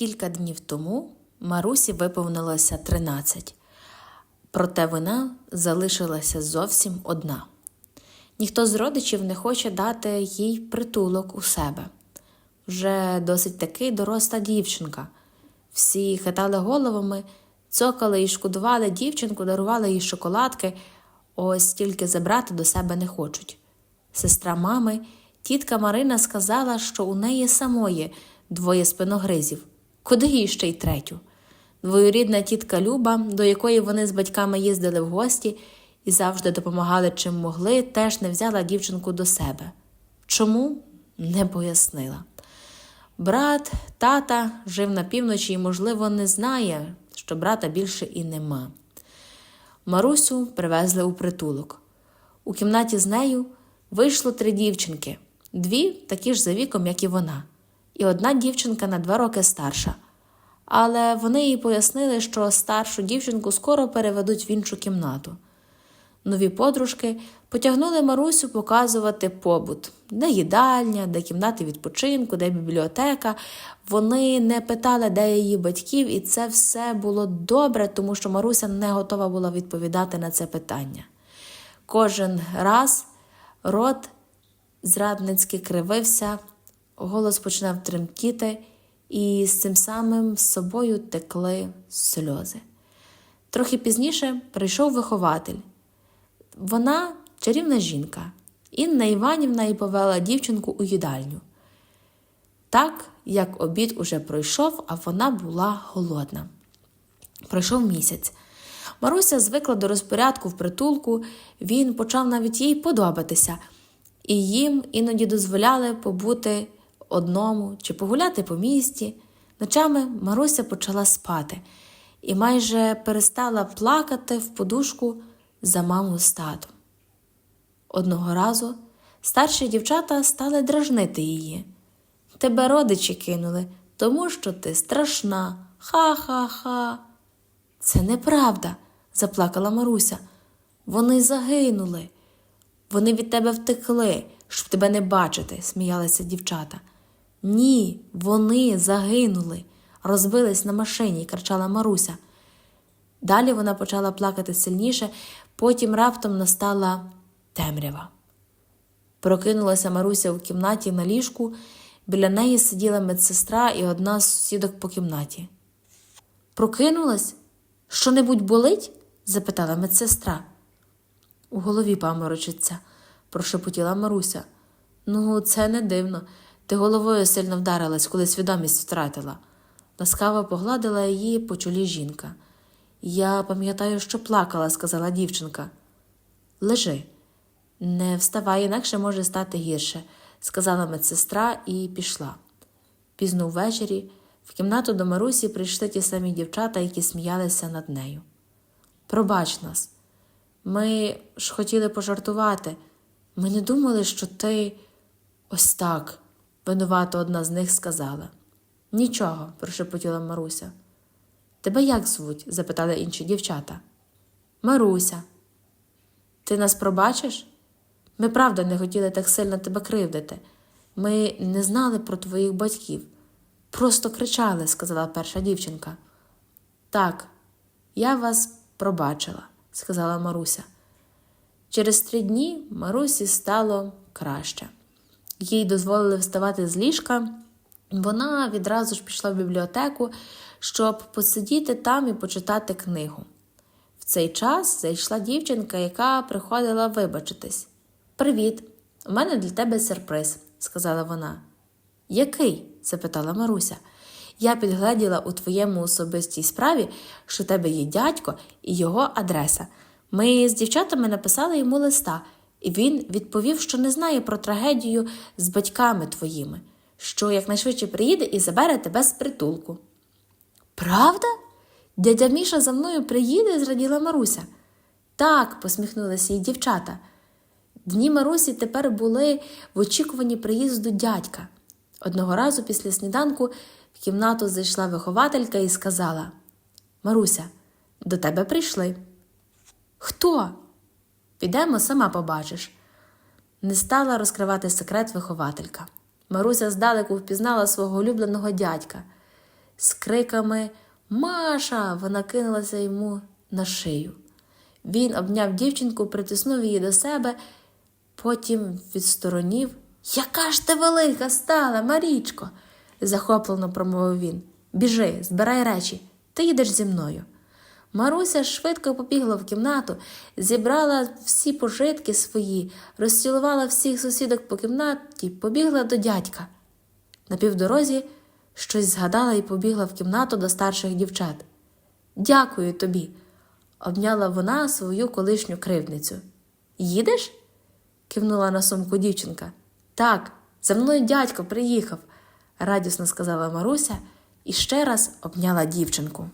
Кілька днів тому Марусі виповнилося 13, проте вона залишилася зовсім одна. Ніхто з родичів не хоче дати їй притулок у себе. Вже досить таки доросла дівчинка. Всі хитали головами, цокали і шкодували дівчинку, дарували їй шоколадки, ось тільки забрати до себе не хочуть. Сестра мами, тітка Марина сказала, що у неї самої двоє спиногризів. Куди їй ще й третю? Двоюрідна тітка Люба, до якої вони з батьками їздили в гості і завжди допомагали чим могли, теж не взяла дівчинку до себе. Чому? Не пояснила. Брат, тата жив на півночі і, можливо, не знає, що брата більше і нема. Марусю привезли у притулок. У кімнаті з нею вийшло три дівчинки, дві такі ж за віком, як і вона, і одна дівчинка на два роки старша. Але вони їй пояснили, що старшу дівчинку скоро переведуть в іншу кімнату. Нові подружки потягнули Марусю показувати побут, де їдальня, де кімнати відпочинку, де бібліотека. Вони не питали, де її батьків, і це все було добре, тому що Маруся не готова була відповідати на це питання. Кожен раз рот зрадницьки кривився, голос починав тремтіти, і з цим самим з собою текли сльози. Трохи пізніше прийшов вихователь. Вона чарівна жінка. Інна Іванівна і повела дівчинку у їдальню. Так, як обід уже пройшов, а вона була голодна. Пройшов місяць. Маруся звикла до розпорядку в притулку, він почав навіть їй подобатися, і їм іноді дозволяли побути одному чи погуляти по місті. Ночами Маруся почала спати і майже перестала плакати в подушку за маму з татом. Одного разу старші дівчата стали дражнити її. Тебе родичі кинули, тому що ти страшна. Ха-ха-ха. Це неправда, заплакала Маруся. Вони загинули. Вони від тебе втекли, щоб тебе не бачити, сміялися дівчата. Ні, вони загинули, розбились на машині, кричала Маруся. Далі вона почала плакати сильніше, потім раптом настала темрява. Прокинулася Маруся в кімнаті на ліжку, біля неї сиділа медсестра і одна з сусідок по кімнаті. Прокинулась? Що небудь болить? запитала медсестра. У голові паморочиться, прошепотіла Маруся. Ну, це не дивно. Ти головою сильно вдарилась, коли свідомість втратила. Ласкаво погладила її по чолі жінка. Я пам'ятаю, що плакала, сказала дівчинка. Лежи, не вставай, інакше може стати гірше, сказала медсестра і пішла. Пізно ввечері в кімнату до Марусі прийшли ті самі дівчата, які сміялися над нею. Пробач нас, ми ж хотіли пожартувати. Ми не думали, що ти ось так, винувато одна з них сказала. Нічого, прошепотіла Маруся. Тебе як звуть? запитали інші дівчата. Маруся. Ти нас пробачиш? Ми правда не хотіли так сильно тебе кривдити. Ми не знали про твоїх батьків. Просто кричали, сказала перша дівчинка. Так, я вас пробачила, сказала Маруся. Через три дні Марусі стало краще. Їй дозволили вставати з ліжка. Вона відразу ж пішла в бібліотеку, щоб посидіти там і почитати книгу. В цей час зайшла дівчинка, яка приходила вибачитись. Привіт, у мене для тебе сюрприз, сказала вона. Який? запитала Маруся. Я підгледіла у твоєму особистій справі, що в тебе є дядько і його адреса. Ми з дівчатами написали йому листа, і він відповів, що не знає про трагедію з батьками твоїми, що якнайшвидше приїде і забере тебе з притулку. Правда? Дядя Міша за мною приїде, зраділа Маруся. Так, посміхнулися їй дівчата. Дні Марусі тепер були в очікуванні приїзду дядька. Одного разу після сніданку в кімнату зайшла вихователька і сказала Маруся, до тебе прийшли. Хто? Підемо, сама побачиш. Не стала розкривати секрет вихователька. Маруся здалеку впізнала свого улюбленого дядька. З криками Маша! вона кинулася йому на шию. Він обняв дівчинку, притиснув її до себе, потім відсторонів. Яка ж ти велика стала, Марічко, захоплено промовив він. Біжи, збирай речі, ти їдеш зі мною. Маруся швидко побігла в кімнату, зібрала всі пожитки свої, розцілувала всіх сусідок по кімнаті, побігла до дядька. На півдорозі щось згадала і побігла в кімнату до старших дівчат. Дякую тобі, обняла вона свою колишню кривдницю. Їдеш? кивнула на сумку дівчинка. Так, за мною дядько приїхав, радісно сказала Маруся і ще раз обняла дівчинку.